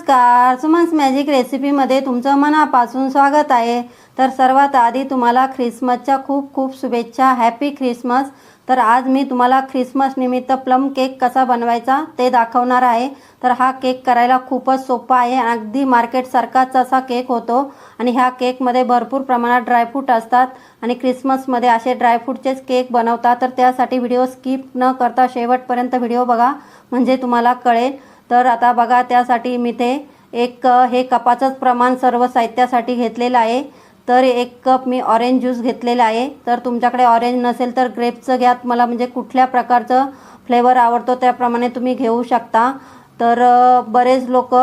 नमस्कार सुमन्स मॅजिक रेसिपीमध्ये तुमचं मनापासून स्वागत आहे. तर सर्वात आधी तुम्हाला ख्रिसमसच्या खूप खूप शुभेच्छा हॅपी ख्रिसमस. तर आज मी तुम्हाला ख्रिसमस निमित्त प्लम केक कसा बनवायचा ते दाखवणार आहे. तर हा केक करायला खूपच सोपा आहे. अगदी मार्केटसारखाच असा केक होतो आणि ह्या केकमध्ये भरपूर प्रमाणात ड्रायफ्रूट असतात आणि ख्रिसमसमध्ये असे ड्रायफ्रूटचेच केक बनवतात तर त्यासाठी व्हिडिओ स्किप न करता शेवटपर्यंत व्हिडिओ बघा. म्हणजे तुम्हाला कळेल. तर आता बघा त्यासाठी मी ते एक हे कपाचंच प्रमाण सर्व साहित्यासाठी घेतलेलं आहे. तर एक कप मी ऑरेंज ज्यूस घेतलेला आहे. तर तुमच्याकडे ऑरेंज नसेल तर ग्रेपचं घ्या. मला म्हणजे कुठल्या प्रकारचं फ्लेवर आवडतो त्याप्रमाणे तुम्ही घेऊ शकता. तर बरेच लोक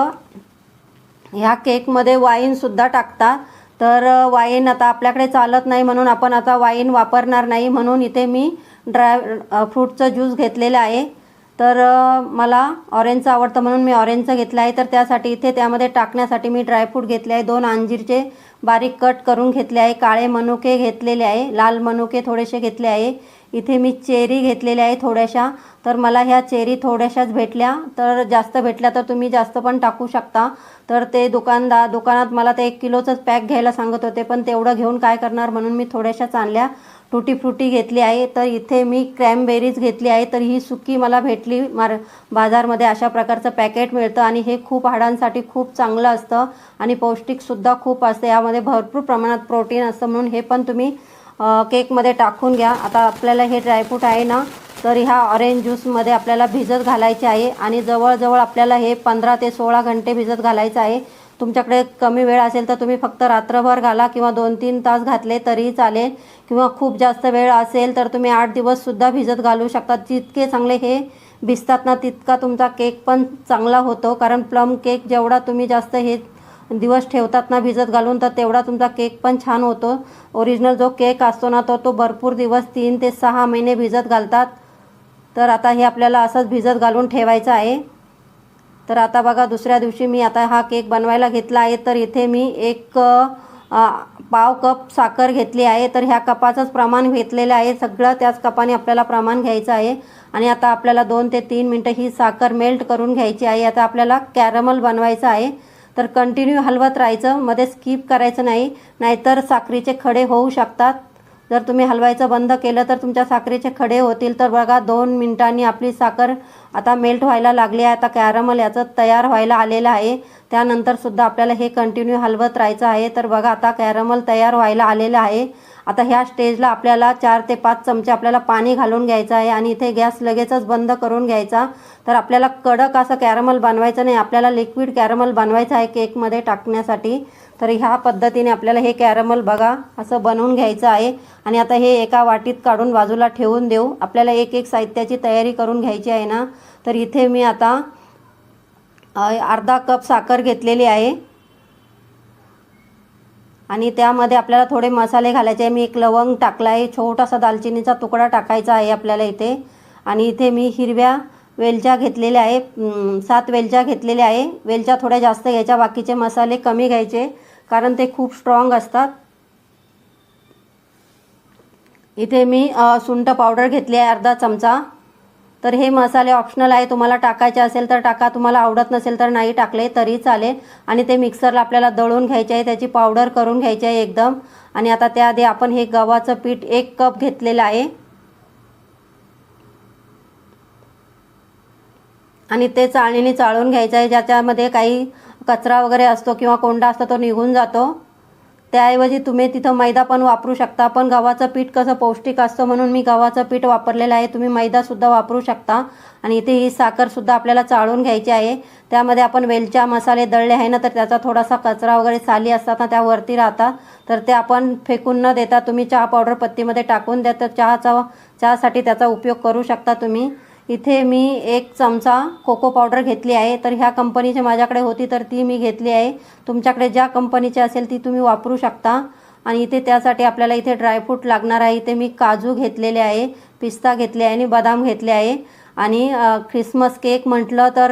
ह्या केकमध्ये वाईनसुद्धा टाकतात. तर वाईन आता आपल्याकडे चालत नाही म्हणून आपण आता वाईन वापरणार नाही म्हणून इथे मी ड्राय फ्रूटचं ज्यूस घेतलेलं आहे. तर मला ऑरेंजचं आवडतं म्हणून मी ऑरेंजचं घेतलं आहे. तर त्यासाठी इथे त्यामध्ये टाकण्यासाठी मी ड्रायफ्रूट घेतले आहे. दोन अंजीरचे बारीक कट करून घेतले आहे. काळे मनुके घेतलेले आहे. लाल मनुके थोडेसे घेतले आहे. इथे मी चेरी घेतलेल्या आहे थोड्याशा. तर मला ह्या चेरी थोड्याशाच भेटल्या. तर जास्त भेटल्या तर तुम्ही जास्त पण टाकू शकता. तर ते दुकानदार दुकानात मला ते एक किलोचंच पॅक घ्यायला सांगत होते पण तेवढं घेऊन काय करणार म्हणून मी थोड्याशाच आणल्या. टुटी फ्रुटी घेतली आहे. तर इथे मी क्रॅमबेरीज घेतली आहे. तर ही सुकी मला भेटली. मार बाजारमध्ये अशा प्रकारचं पॅकेट मिळतं आणि हे खूप हाडांसाठी खूप चांगलं असतं आणि पौष्टिकसुद्धा खूप असतं. यामध्ये भरपूर प्रमाणात प्रोटीन असतं म्हणून हे पण तुम्ही केकमध्ये टाकून घ्या. आता आपल्याला हे ड्रायफ्रूट आहे ना तर ह्या ऑरेंज ज्यूसमध्ये आपल्याला भिजत घालायचे आहे आणि जवळजवळ आपल्याला हे पंधरा ते सोळा घंटे भिजत घालायचं आहे. तुमच्याकडे कमी वेळ असेल तर तुम्ही फक्त रात्रभर घाला किंवा दोन तीन तास घातले तरीही चालेल. किंवा खूप जास्त वेळ असेल तर तुम्ही आठ दिवससुद्धा भिजत घालू शकता. जितके चांगले हे भिजतात ना तितका तुमचा केक पण चांगला होतो. कारण प्लम केक जेवढा तुम्ही जास्त हे दिवस ठेवतात ना भिजत घालून तर तेवढा तुमचा केक पण छान होतो. ओरिजिनल जो केक असतो ना तो तो भरपूर दिवस तीन ते सहा महिने भिजत घालतात. तर आता हे आपल्याला असंच भिजत घालून ठेवायचं आहे. तर आता बघा दुसऱ्या दिवशी मी आता हा केक बनवायला घेतला आहे. तर इथे मी एक पाव कप साखर घेतली आहे. तर ह्या कपाचंच प्रमाण घेतलेलं आहे. सगळं त्याच कपाने आपल्याला प्रमाण घ्यायचं आहे. आणि आता आपल्याला दोन ते तीन मिनटं ही साखर मेल्ट करून घ्यायची आहे. आता आपल्याला कॅरमल बनवायचं आहे. तर कंटिन्यू हलवत राहायचं मध्ये स्किप करायचं नाही नाहीतर साखरीचे खडे होऊ शकतात. जर तुम्ही हलवायचं बंद केलं तर तुमच्या साखरेचे खडे होतील. तर बघा दोन मिनिटांनी आपली साखर आता मेल्ट व्हायला लागली आहे. आता कॅरमल याचं तयार व्हायला आलेलं आहे. त्यानंतर सुद्धा आपल्याला हे कंटिन्यू हलवत राहायचं आहे. तर बघा आता कॅरमल तयार व्हायला आलेलं आहे. आता ह्या स्टेजला आपल्याला चार ते पाच चमचे आपल्याला पाणी घालून घ्यायचं आहे आणि इथे गॅस लगेचच बंद करून घ्यायचा. तर आपल्याला कडक असं कॅरमल बनवायचं नाही. आपल्याला लिक्विड कॅरमल बनवायचं आहे केकमध्ये टाकण्यासाठी. तर ह्या पद्धतीने आपल्याला हे कॅरमल बघा असं बनवून घ्यायचं आहे. आणि आता हे एका वाटीत काढून बाजूला ठेवून देऊ. आपल्याला एक एक साहित्याची तयारी करून घ्यायची आहे ना. तर इथे मी आता अर्धा कप साखर घेतलेली आहे. आणि त्यामध्ये आपल्याला थोडे मसाले घालायचे आहे. मी एक लवंग टाकला आहे. छोटासा दालचिनीचा तुकडा टाकायचा आहे आपल्याला इथे. आणि इथे मी हिरव्या वेलच्या घेतलेल्या आहे. सात वेलच्या घेतलेल्या आहे. वेलच्या थोड्या जास्त घ्यायच्या बाकीचे मसाले कमी घ्यायचे कारण ते खूप स्ट्रॉंग असतात. इथे मी सुंठ पावडर घेतली आहे अर्धा चमचा. तर हे मसाले ऑप्शनल आहे. तुम्हाला टाकायचे असेल तर टाका. तुम्हाला आवडत नसेल तर नाही टाकले तरी चालेल. आणि ते मिक्सरला आपल्याला दळून घ्यायचे आहे. त्याची पावडर करून घ्यायची आहे एकदम. आणि आता त्याआधी आपण हे गव्हाचं पीठ एक कप घेतलेलं आहे. आणि ते चाळणीने चाळून घ्यायचं आहे. ज्याच्यामध्ये काही कचरा वगैरे असतो किंवा कोंडा असतो तो निघून जातो. त्याऐवजी तुम्ही तिथं मैदा पण वापरू शकता. पण गव्हाचं पीठ कसं पौष्टिक असतं म्हणून मी गव्हाचं पीठ वापरलेलं आहे. तुम्ही मैदासुद्धा वापरू शकता. आणि इथे ही साखरसुद्धा आपल्याला चाळून घ्यायची आहे. त्यामध्ये आपण वेलच्या मसाले दळले आहे ना तर त्याचा थोडासा कचरा वगैरे साली असतात ना त्यावरती राहतात. तर ते आपण फेकून न देता तुम्ही चहा पावडर पत्तीमध्ये टाकून द्या. तर चहाचा चहासाठी त्याचा उपयोग करू शकता तुम्ही. इथे मी एक चमचा कोको पावडर घेतली आहे. तर ह्या कंपनीची माझ्याकडे होती तर ती मी घेतली आहे. तुमच्याकडे ज्या कंपनीची असेल ती तुम्ही वापरू शकता. आणि इथे त्यासाठी आपल्याला इथे ड्रायफ्रूट लागणार आहे. इथे मी काजू घेतलेले आहे पिस्ता घेतले आहे आणि बदाम घेतले आहे. आणि ख्रिसमस केक म्हटलं तर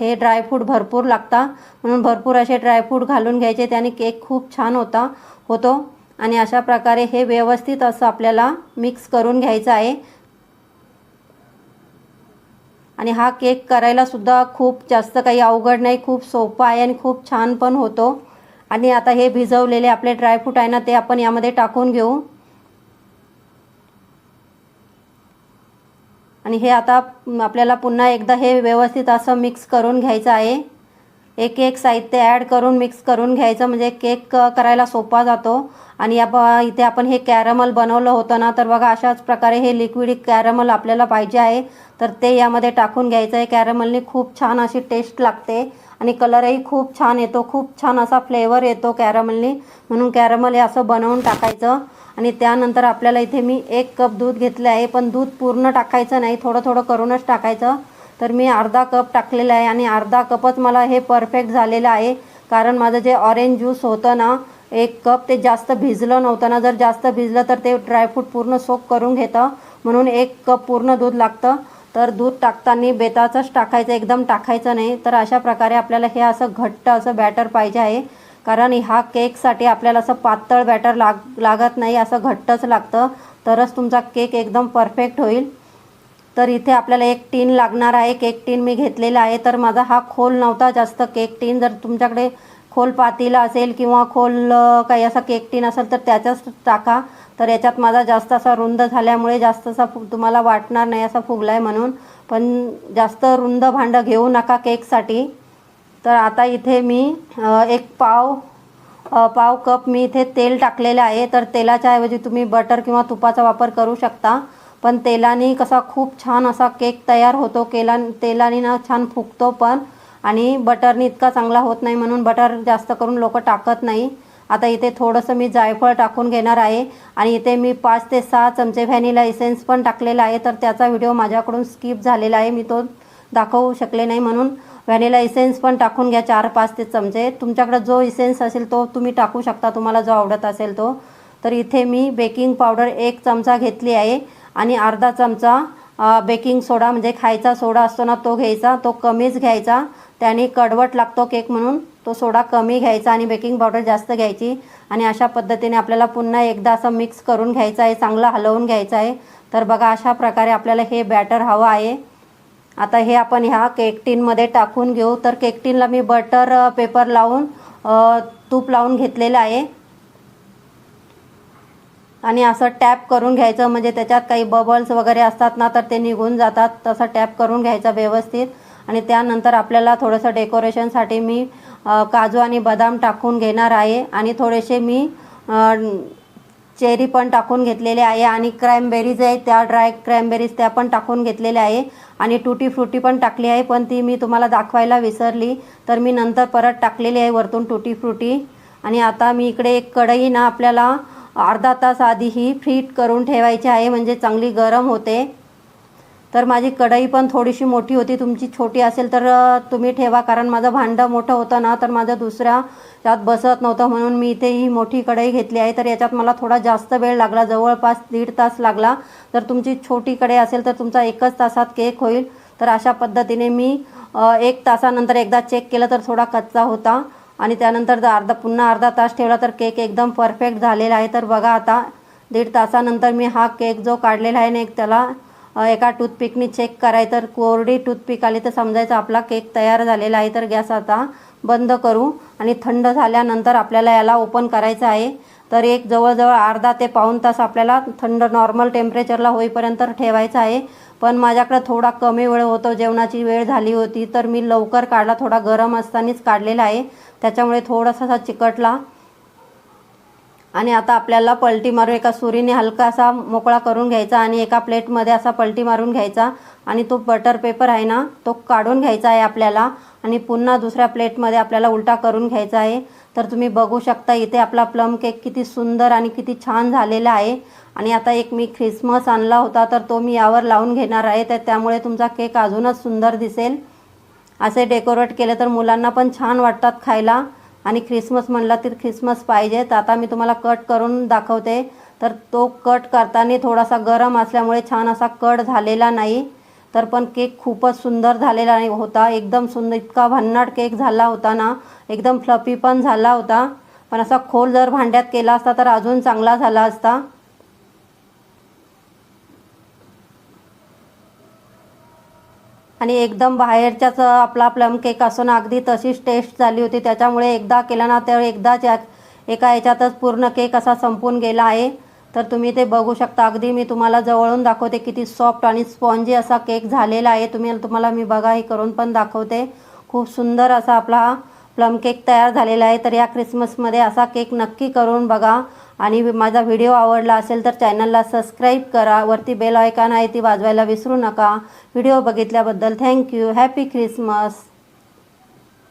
हे ड्रायफ्रूट भरपूर लागता. म्हणून भरपूर असे ड्रायफ्रूट घालून घ्यायचे. त्याने केक खूप छान होता होतो. आणि अशा प्रकारे हे व्यवस्थित असं आपल्याला मिक्स करून घ्यायचं आहे. आणि हा केक करायलासुद्धा खूप जास्त काही अवघड नाही खूप सोपा आहे आणि खूप छान पण होतो. आणि आता हे भिजवलेले आपले ड्रायफ्रूट आहे ना ते आपण यामध्ये टाकून घेऊ. आणि हे आता आपल्याला पुन्हा एकदा हे व्यवस्थित असं मिक्स करून घ्यायचं आहे. एक एक साहित्य ॲड करून मिक्स करून घ्यायचं. म्हणजे केक करायला सोपा जातो. आणि आप इथे आपण हे कॅरमल बनवलं होतं ना तर बघा अशाच प्रकारे हे लिक्विड कॅरमल आपल्याला पाहिजे आहे. तर ते यामध्ये टाकून घ्यायचं आहे. कॅरमलनी खूप छान अशी टेस्ट लागते. आणि कलरही खूप छान येतो. खूप छान असा फ्लेवर येतो कॅरमलनी म्हणून कॅरमल हे असं बनवून टाकायचं. आणि त्यानंतर आपल्याला इथे मी एक कप दूध घेतलं आहे. पण दूध पूर्ण टाकायचं नाही. थोडं थोडं करूनच टाकायचं. तर मी अर्धा कप टाकलेला आहे आणि अर्धा कपच मला हे परफेक्ट झालेलं आहे. कारण माझं जे ऑरेंज ज्यूस होतं ना एक कप ते जास्त भिजलं नव्हतं ना. जर जास्त भिजलं तर ते ड्रायफ्रूट पूर्ण सोक करून घेतं. म्हणून एक कप पूर्ण दूध लागतं. तर दूध टाकताना बेताचंच टाकायचं एकदम टाकायचं नाही. तर अशा प्रकारे आपल्याला हे असं घट्ट असं बॅटर पाहिजे आहे. कारण ह्या केकसाठी आपल्याला असं पातळ बॅटर लाग लागत नाही असं घट्टच लागतं. तरच तुमचा केक एकदम परफेक्ट होईल. तर इथे आपल्याला एक टीन लागणार आहे केक टीन मी घेतलेला आहे. तर माझा हा खोल नव्हता जास्त. केक टीन जर तुमच्याकडे खोल पातीला असेल किंवा खोल काही असा केक टीन असेल तर त्याच्याच टाका. तर याच्यात माझा जास्त असा रुंद झाल्यामुळे जास्त असा फु तुम्हाला वाटणार नाही असा फुगला आहे म्हणून. पण जास्त रुंद भांडं घेऊ नका केकसाठी. तर आता इथे मी एक पाव पाव कप मी इथे तेल टाकलेलं आहे. तर तेलाच्या ऐवजी तुम्ही बटर किंवा तुपाचा वापर करू शकता. पण तेलाने कसा खूप छान असा केक तयार होतो. केला तेलाने ना छान फुगतो पण. आणि बटरने इतका चांगला होत नाही म्हणून बटर जास्त करून लोक टाकत नाही. आता इथे थोडंसं मी जायफळ टाकून घेणार आहे. आणि इथे मी पाच ते सहा चमचे व्हॅनिला इसेन्स पण टाकलेला आहे. तर त्याचा व्हिडिओ माझ्याकडून स्किप झालेला आहे. मी तो दाखवू शकले नाही म्हणून. व्हॅनिला इसेन्स पण टाकून घ्या चार पाच ते चमचे. तुमच्याकडे जो इसेन्स असेल तो तुम्ही टाकू शकता. तुम्हाला जो आवडत असेल तो. तर इथे मी बेकिंग पावडर एक चमचा घेतली आहे. आणि अर्धा चमचा बेकिंग सोडा म्हणजे खायचा सोडा असतो ना तो घ्यायचा. तो कमीच घ्यायचा. त्याने कडवट लागतो केक म्हणून. तो सोडा कमी घ्यायचा आणि बेकिंग पावडर जास्त घ्यायची. आणि अशा पद्धतीने आपल्याला पुन्हा एकदा असं मिक्स करून घ्यायचं आहे चांगलं हलवून घ्यायचं आहे. तर बघा अशा प्रकारे आपल्याला हे बॅटर हवं आहे. आता हे आपण ह्या केक टीनमध्ये टाकून घेऊ. तर केक टीनला मी बटर पेपर लावून तूप लावून घेतलेलं आहे. आणि असं टॅप करून घ्यायचं म्हणजे त्याच्यात काही बबल्स वगैरे असतात ना तर ते निघून जातात. तसं टॅप करून घ्यायचं व्यवस्थित. आणि त्यानंतर आपल्याला थोडंसं डेकोरेशनसाठी मी काजू आणि बदाम टाकून घेणार आहे. आणि थोडेसे मी चेरी पण टाकून घेतलेले आहे. आणि क्रॅमबेरीज आहे त्या ड्राय क्रॅमबेरीज त्या पण टाकून घेतलेल्या आहे. आणि टुटी फ्रुटी पण टाकली आहे पण ती मी तुम्हाला दाखवायला विसरली. तर मी नंतर परत टाकलेली आहे वरतून टुटी फ्रुटी आणि आता मी इकडे एक कढई ना आपल्याला अर्धा तास आधी ही फ्रीट करून ठेवायची आहे म्हणजे चांगली गरम होते. तर माझी कढई पण थोडीशी मोठी होती तुमची छोटी असेल तर तुम्ही ठेवा कारण माझं भांडं मोठं होतं ना तर माझं दुसऱ्या त्यात बसत नव्हतं म्हणून मी इथे ही मोठी कढई घेतली आहे. तर याच्यात मला थोडा जास्त वेळ लागला जवळपास दीड तास लागला. तर तुमची छोटी कढई असेल तर तुमचा एकच तासात केक होईल. तर अशा पद्धतीने मी एक तासानंतर एकदा चेक केलं तर थोडा कच्चा होता. आणि त्यानंतर जर अर्धा पुन्हा अर्धा तास ठेवला तर केक एकदम परफेक्ट झालेला आहे. तर बघा आता दीड तासानंतर मी हा केक जो काढलेला आहे ना एक त्याला एका टूथपिकनी चेक कराय तर कोरडी टूथपिक आली तर समजायचं आपला केक तयार झालेला आहे. तर गॅस आता बंद करू. आणि थंड झाल्यानंतर आपल्याला याला ओपन करायचं आहे. तर एक जवळजवळ अर्धा ते पाऊण तास आपल्याला थंड नॉर्मल टेम्परेचरला होईपर्यंत ठेवायचा आहे. पण माझ्याकडे थोडा कमी वेळ होतो जेवणाची वेळ झाली होती तर मी लवकर काढला थोडा गरम असतानाच काढलेला आहे. त्याच्यामुळे थोडासा असा चिकटला. आणि आता आपल्याला पलटी मारून एका सुरीने हलका असा मोकळा करून घ्यायचा आणि एका प्लेटमध्ये असा पलटी मारून घ्यायचा. आणि तो बटर पेपर आहे ना तो काढून घ्यायचा आहे आपल्याला. आणि पुन्हा दुसऱ्या प्लेटमध्ये आपल्याला उलटा करून घ्यायचा आहे. तर तुम्ही बघू शकता इथे आपला प्लम केक किती सुंदर आणि किती छान झालेला आहे. आणि आता एक मी ख्रिसमस आणला होता तर तो मी यावर लावून घेणार आहे. तर त्यामुळे तुमचा केक अजूनच सुंदर दिसेल. असे डेकोरेट केले तर मुलांना पण छान वाटतात खायला. आणि ख्रिसमस म्हणला तर ख्रिसमस पाहिजे. तर आता मी तुम्हाला कट करून दाखवते. तर तो कट करताना थोडासा गरम असल्यामुळे छान असा कट झालेला नाही. तर पण केक खूपच सुंदर झालेला होता. एकदम सुंदर इतका भन्नाट केक झाला होता ना. एकदम फ्लफी पण झाला होता. पण असा खोल जर भांड्यात केला असता तर अजून चांगला झाला असता. आणि एकदम बाहेरच्याच आपला प्लम केक असून अगदी तशीच टेस्ट झाली होती. त्याच्यामुळे एकदा केला ना तर एकदाच एका याच्यातच पूर्ण केक असा संपून गेला आहे. तर तुम्ही ते बघू शकता. अगदी मी तुम्हाला जवळून दाखवते किती सॉफ्ट आणि स्पॉन्जी असा केक झालेला आहे. तुम्ही तुम्हाला मी बघा हे करून पण दाखवते. खूप सुंदर असा आपला हा प्लम केक तयार झालेला आहे. तर या क्रिसमसमध्ये असा केक नक्की करून बघा. आणि माझा व्हिडिओ आवडला असेल तर चॅनलला सबस्क्राईब करा. वरती बेल आयकॉन आहे ती वाजवायला विसरू नका. व्हिडिओ बघितल्याबद्दल थँक्यू हॅपी ख्रिसमस